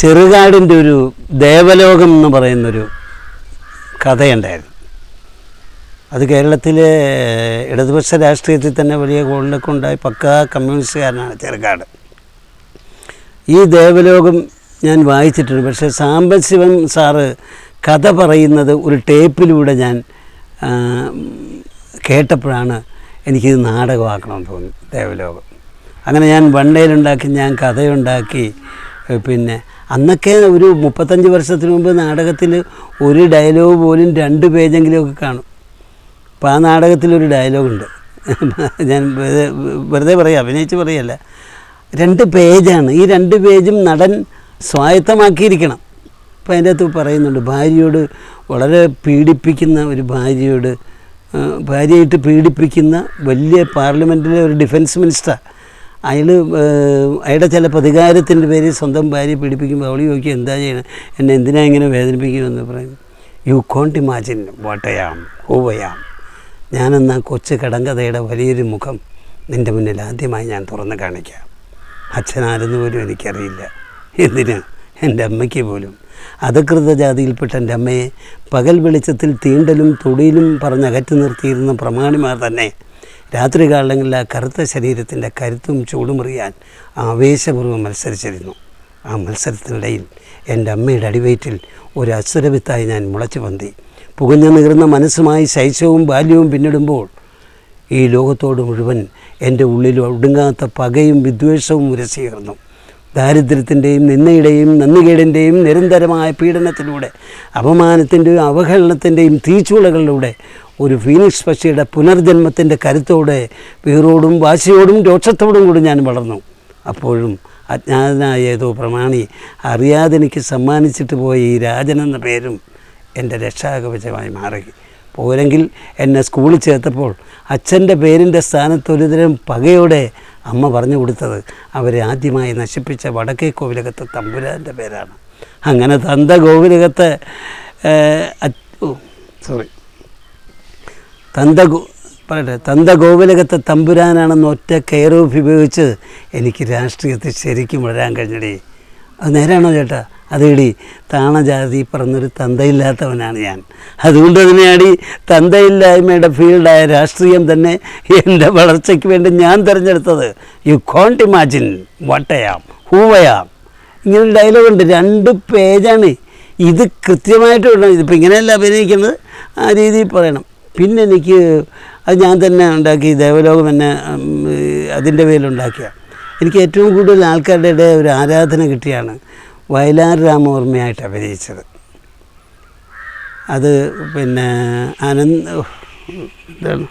ചെറുകാടിന്റെ ഒരു ദേവലോകം എന്ന് പറയുന്നൊരു കഥയുണ്ടായിരുന്നു. അത് കേരളത്തിലെ ഇടതുപക്ഷ രാഷ്ട്രീയത്തിൽ തന്നെ വലിയ ഗോളിലൊക്കെ ഉണ്ടായി പക്കാ കമ്മ്യൂണിസ്റ്റുകാരനാണ് ചെറുകാട്. ഈ ദേവലോകം ഞാൻ വായിച്ചിട്ടുണ്ട്. പക്ഷേ സാംബശിവൻ സാറ് കഥ പറയുന്നത് ഒരു ടേപ്പിലൂടെ ഞാൻ കേട്ടപ്പോഴാണ് എനിക്കിത് നാടകമാക്കണമെന്ന് തോന്നി ദേവലോകം. അങ്ങനെ ഞാൻ വണ്ടയിലുണ്ടാക്കി ഞാൻ കഥയുണ്ടാക്കി പിന്നെ അന്നൊക്കെ ഒരു മുപ്പത്തഞ്ച് വർഷത്തിന് മുമ്പ് നാടകത്തിൽ ഒരു ഡയലോഗ് പോലും രണ്ട് പേജെങ്കിലുമൊക്കെ കാണും. അപ്പോൾ ആ നാടകത്തിലൊരു ഡയലോഗുണ്ട് ഞാൻ വെറുതെ പറയാം അഭിനയിച്ച് പറയല്ല. രണ്ട് പേജാണ് ഈ രണ്ട് പേജും നടൻ സ്വായത്തമാക്കിയിരിക്കണം. അപ്പോൾ അതിന്റെ അകത്ത് പറയുന്നുണ്ട് ഭാര്യയോട് വളരെ പീഡിപ്പിക്കുന്ന ഒരു ഭാര്യയോട് ഭാര്യയായിട്ട് പീഡിപ്പിക്കുന്ന വലിയ പാർലമെന്റിലെ ഒരു ഡിഫൻസ് മിനിസ്റ്റർ അയാൾ അയാളുടെ ചില പ്രതികാരത്തിന്റെ പേരിൽ സ്വന്തം ഭാര്യയെ പീഡിപ്പിക്കുമ്പോൾ അവൾ ചോദിക്കും എന്താ ചെയ്യണം? എന്നെ എന്തിനാ ഇങ്ങനെ വേദനിപ്പിക്കുമെന്ന് പറയും. യു കോണ്ട് ഇമാജിൻ വാട്ടയാം ഹൂവയാം ഞാനെന്ന കൊച്ചു കടങ്കഥയുടെ വലിയൊരു മുഖം നിന്റെ മുന്നിൽ ആദ്യമായി ഞാൻ തുറന്ന് കാണിക്കാം. അച്ഛനാരെന്ന് പോലും എനിക്കറിയില്ല. എന്തിന്? എന്റെ അമ്മയ്ക്ക് പോലും. അധകൃത ജാതിയിൽപ്പെട്ട എന്റെ അമ്മയെ പകൽ വെളിച്ചത്തിൽ തീണ്ടലും തൊടിയിലും പറഞ്ഞകറ്റി നിർത്തിയിരുന്ന പ്രമാണിമാർ തന്നെ രാത്രി കാലങ്ങളിൽ ആ കറുത്ത ശരീരത്തിന്റെ കരുത്തും ചൂടുമറിയാൻ ആവേശപൂർവം മത്സരിച്ചിരുന്നു. ആ മത്സരത്തിനിടയിൽ എന്റെ അമ്മയുടെ അടിവയറ്റിൽ ഒരു അസുരവിത്തായി ഞാൻ മുളച്ചു പന്തി. പുകഞ്ഞു നീറുന്ന മനസ്സുമായി ശൈശവും ബാല്യവും പിന്നിടുമ്പോൾ ഈ ലോകത്തോട് മുഴുവൻ എന്റെ ഉള്ളിൽ ഒടുങ്ങാത്ത പകയും വിദ്വേഷവും ഉരസിയേർന്നു ദാരിദ്ര്യത്തിന്റെയും നിന്നയുടെയും നന്ദികേടിന്റെയും നിരന്തരമായ പീഡനത്തിലൂടെ അപമാനത്തിന്റെയും അവഹേളനത്തിന്റെയും തീച്ചൂളകളിലൂടെ ഒരു ഫീനിക്സ് പക്ഷിയുടെ പുനർജന്മത്തിന്റെ കരുത്തോടെ വീറോടും വാശിയോടും രോക്ഷത്തോടും കൂടി ഞാൻ വളർന്നു. അപ്പോഴും അജ്ഞാതനായ ഏതോ പ്രമാണി അറിയാതെ എനിക്ക് സമ്മാനിച്ചിട്ട് പോയ ഈ രാജൻ എന്ന പേരും എന്റെ രക്ഷാകവചമായി മാറി. പോരെങ്കിൽ എന്നെ സ്കൂളിൽ ചേർത്തപ്പോൾ അച്ഛന്റെ പേരിന്റെ സ്ഥാനത്ത് ഒരുതരം പകയോടെ അമ്മ പറഞ്ഞു കൊടുത്തത് അവരെ ആദ്യമായി നശിപ്പിച്ച വടക്കേ കോവിലകത്ത് തമ്പുരാന്റെ പേരാണ്. അങ്ങനെ തന്ത കോവിലകത്ത് സോറി തന്ത പറയട്ടെ തന്ത ഗോകുലകത്തെ തമ്പുരാനാണെന്ന് ഒറ്റ കെയർ ഓഫ് ഉപയോഗിച്ച് എനിക്ക് രാഷ്ട്രീയത്തിൽ ശരിക്കും വളരാൻ കഴിഞ്ഞടി. അത് നേരാണോ ചേട്ടാ? അതേടി താണജാതി പറഞ്ഞൊരു തന്തയില്ലാത്തവനാണ് ഞാൻ. അതുകൊണ്ട് തന്നെയാണ് ഈ തന്തയില്ലായ്മയുടെ ഫീൽഡായ രാഷ്ട്രീയം തന്നെ എന്റെ വളർച്ചയ്ക്ക് വേണ്ടി ഞാൻ തിരഞ്ഞെടുത്തത്. യു കോണ്ട് ഇമാജിൻ വട്ടയാം ഹൂവയാം ഇങ്ങനെ ഡയലോഗ് ഉണ്ട് രണ്ട് പേജാണ്. ഇത് കൃത്യമായിട്ട് വേണം ഇതിപ്പോൾ ഇങ്ങനെയല്ല അഭിനയിക്കുന്നത്. ആ രീതിയിൽ പറയണം. പിന്നെ എനിക്ക് അത് ഞാൻ തന്നെ ഉണ്ടാക്കി ദേവലോകം എന്നെ അതിന്റെ അതിന്റെ പേരിലുണ്ടാക്കിയ എനിക്ക് ഏറ്റവും കൂടുതൽ ആൾക്കാരുടെ ഇടയിൽ ഒരു ആരാധന കിട്ടിയാണ് വയലാർ രാമവർമ്മയായിട്ട് അഭിനയിച്ചത്. അത് പിന്നെ ആനന്ദ് എന്താണ്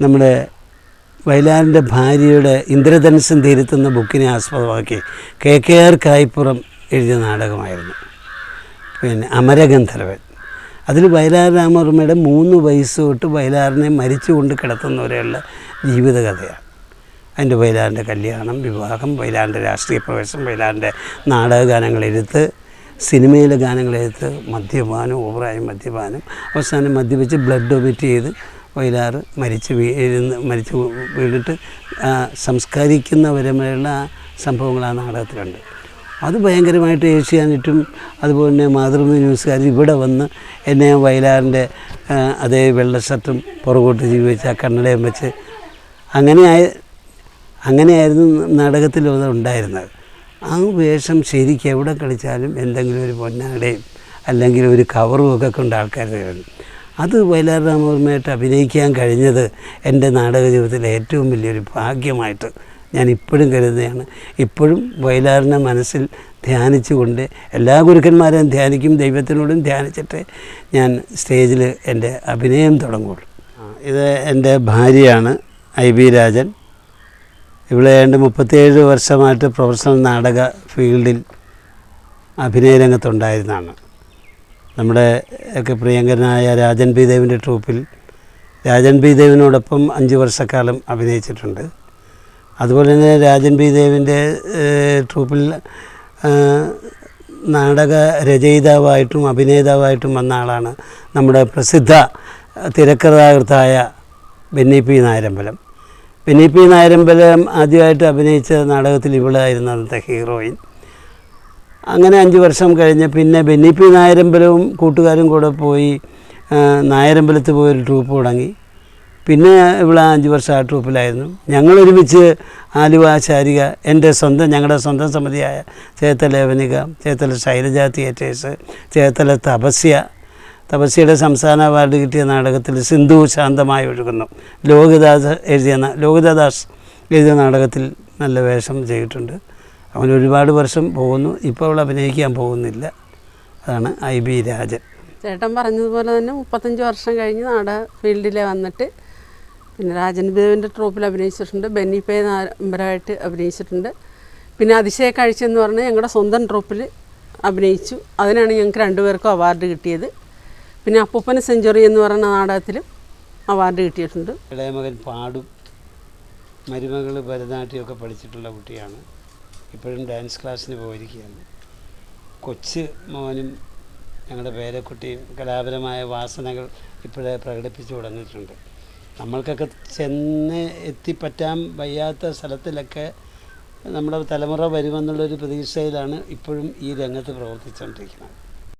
നമ്മുടെ വയലാറിന്റെ ഭാര്യയുടെ ഇന്ദ്രധനുസൻ തീരുത്തുന്ന ബുക്കിനെ ആസ്പദമാക്കി കെ കെ ആർ കായ്പുറം എഴുതിയ നാടകമായിരുന്നു. പിന്നെ അമരഗന്ധർവൻ. അതിൽ വയലാർ രാമവർമ്മയുടെ മൂന്ന് വയസ്സ് തൊട്ട് വയലാറിനെ മരിച്ചുകൊണ്ട് കിടത്തുന്നവരെയുള്ള ജീവിതകഥയാണ്. അതിന്റെ വയലാറിന്റെ കല്യാണം വിവാഹം വയലാറിന്റെ രാഷ്ട്രീയ പ്രവേശനം വയലാറിന്റെ നാടകഗാനങ്ങൾ എഴുത്ത് സിനിമയിലെ ഗാനങ്ങളെഴുത്ത് മദ്യപാനം ഓവറായ മദ്യപാനം അവസാനം മദ്യപിച്ച് ബ്ലഡ് ഡൊമിറ്റ് ചെയ്ത് വയലാറ് മരിച്ച് വീഴുന്ന മരിച്ച് വീണിട്ട് സംസ്കരിക്കുന്ന വരമുള്ള സംഭവങ്ങൾ ആ നാടകത്തിലുണ്ട് അത് ഭയങ്കരമായിട്ട് ഏഷ്യാനെറ്റും അതുപോലെ തന്നെ മാതൃഭൂമി ന്യൂസുകാർ ഇവിടെ വന്ന് എന്നെ വയലാറിന്റെ അതേ വെള്ള ഷർട്ടും പുറകോട്ട് ജീവിച്ച് കണ്ണടയും വെച്ച് അങ്ങനെയായ അങ്ങനെയായിരുന്നു നാടകത്തിൽ ഉണ്ടായിരുന്നത്. ആ വേഷം ശരിക്കും എവിടെ കളിച്ചാലും എന്തെങ്കിലും ഒരു പൊന്നാടയും അല്ലെങ്കിൽ ഒരു കവറും ഒക്കെ കൊണ്ട് ആൾക്കാർ തരുന്നു അത് വയലാർ രാമവർമ്മയായിട്ട് അഭിനയിക്കാൻ കഴിഞ്ഞത് എന്റെ നാടക ജീവിതത്തിലെ ഏറ്റവും വലിയൊരു ഭാഗ്യമായിട്ട് ഞാൻ ഇപ്പോഴും കരുതുകയാണ്. ഇപ്പോഴും വയലാറിനെ മനസ്സിൽ ധ്യാനിച്ചുകൊണ്ട് എല്ലാ ഗുരുക്കന്മാരെയും ധ്യാനിക്കും ദൈവത്തിനോടും ധ്യാനിച്ചിട്ട് ഞാൻ സ്റ്റേജിൽ എന്റെ അഭിനയം തുടങ്ങുള്ളൂ. ഇത് എന്റെ ഭാര്യയാണ് ഐ ബി രാജൻ. ഇവിടെ ഏതാണ്ട് മുപ്പത്തിയേഴ് വർഷമായിട്ട് പ്രൊഫഷണൽ നാടക ഫീൽഡിൽ അഭിനയ രംഗത്തുണ്ടായിരുന്നതാണ് നമ്മുടെ ഒക്കെ പ്രിയങ്കരനായ രാജൻ പി ദേവിന്റെ ട്രൂപ്പിൽ രാജൻ പി ദേവിനോടൊപ്പം അഞ്ച് വർഷക്കാലം അഭിനയിച്ചിട്ടുണ്ട്. അതുപോലെ തന്നെ രാജൻ പി ദേവിന്റെ ട്രൂപ്പിൽ നാടക രചയിതാവായിട്ടും അഭിനേതാവായിട്ടും വന്ന ആളാണ് നമ്മുടെ പ്രസിദ്ധ തിരക്കഥാകൃത്തായ ബെന്നി പി നായരമ്പലം. ബെന്നി പി നായരമ്പലം ആദ്യമായിട്ട് അഭിനയിച്ച നാടകത്തിൽ ഇവളായിരുന്നു അന്നത്തെ ഹീറോയിൻ. അങ്ങനെ അഞ്ച് വർഷം കഴിഞ്ഞ് പിന്നെ ബെന്നി പി നായരമ്പലവും കൂട്ടുകാരും കൂടെ പോയി നായരമ്പലത്ത് പോയൊരു ട്രൂപ്പ് തുടങ്ങി. പിന്നെ ഇവിടെ അഞ്ച് വർഷം ആ ട്രൂപ്പിലായിരുന്നു. ഞങ്ങൾ ഒരുമിച്ച് ആലുവ ശാരിക എന്റെ സ്വന്തം ഞങ്ങളുടെ സ്വന്തം സമിതിയായ ചേത്തല യവനിക ചേത്തല ശൈലജ തിയേറ്റേഴ്സ് ചേത്തല തപസ്യ തപസ്യയുടെ സംസ്ഥാന അവാർഡ് കിട്ടിയ നാടകത്തിൽ സിന്ധു ശാന്തമായി ഒഴുകുന്നു. ലോകിദാസ് എഴുതിയ ലോകിതദാസ് എഴുതിയ നാടകത്തിൽ നല്ല വേഷം ചെയ്തിട്ടുണ്ട്. അവൻ ഒരുപാട് വർഷം പോകുന്നു. ഇപ്പോൾ അവൾ അഭിനയിക്കാൻ പോകുന്നില്ല. അതാണ് ഐ ബി രാജൻ. ചേട്ടൻ പറഞ്ഞതുപോലെ തന്നെ മുപ്പത്തഞ്ച് വർഷം കഴിഞ്ഞ് നാടക ഫീൽഡിൽ വന്നിട്ട് പിന്നെ രാജൻ ദേവിന്റെ ട്രൂപ്പിൽ അഭിനയിച്ചിട്ടുണ്ട്. ബെന്നി പേ അഭിനയിച്ചിട്ടുണ്ട്. പിന്നെ അതിശയ കാഴ്ച എന്ന് പറഞ്ഞാൽ ഞങ്ങളുടെ സ്വന്തം ട്രൂപ്പിൽ അഭിനയിച്ചു. അതിനാണ് ഞങ്ങൾക്ക് രണ്ടുപേർക്കും അവാർഡ് കിട്ടിയത്. പിന്നെ അപ്പൂപ്പന സെഞ്ചുറി എന്ന് പറയുന്ന നാടകത്തിലും അവാർഡ് കിട്ടിയിട്ടുണ്ട്. ഇളയ മകൻ പാടും. മരുമകൾ ഭരതനാട്യമൊക്കെ പഠിച്ചിട്ടുള്ള കുട്ടിയാണ്. ഇപ്പോഴും ഡാൻസ് ക്ലാസ്സിന് പോയിരിക്കുകയാണ്. കൊച്ച് മോനും ഞങ്ങളുടെ പേരക്കുട്ടിയും കലാപരമായ വാസനകൾ ഇപ്പോഴേ പ്രകടിപ്പിച്ചു തുടങ്ങിയിട്ടുണ്ട്. നമ്മൾക്കൊക്കെ ചെന്ന് എത്തിപ്പറ്റാൻ വയ്യാത്ത സ്ഥലത്തിലൊക്കെ നമ്മുടെ തലമുറ വരുമെന്നുള്ളൊരു പ്രതീക്ഷയിലാണ് ഇപ്പോഴും ഈ രംഗത്ത് പ്രവർത്തിച്ചുകൊണ്ടിരിക്കുന്നത്.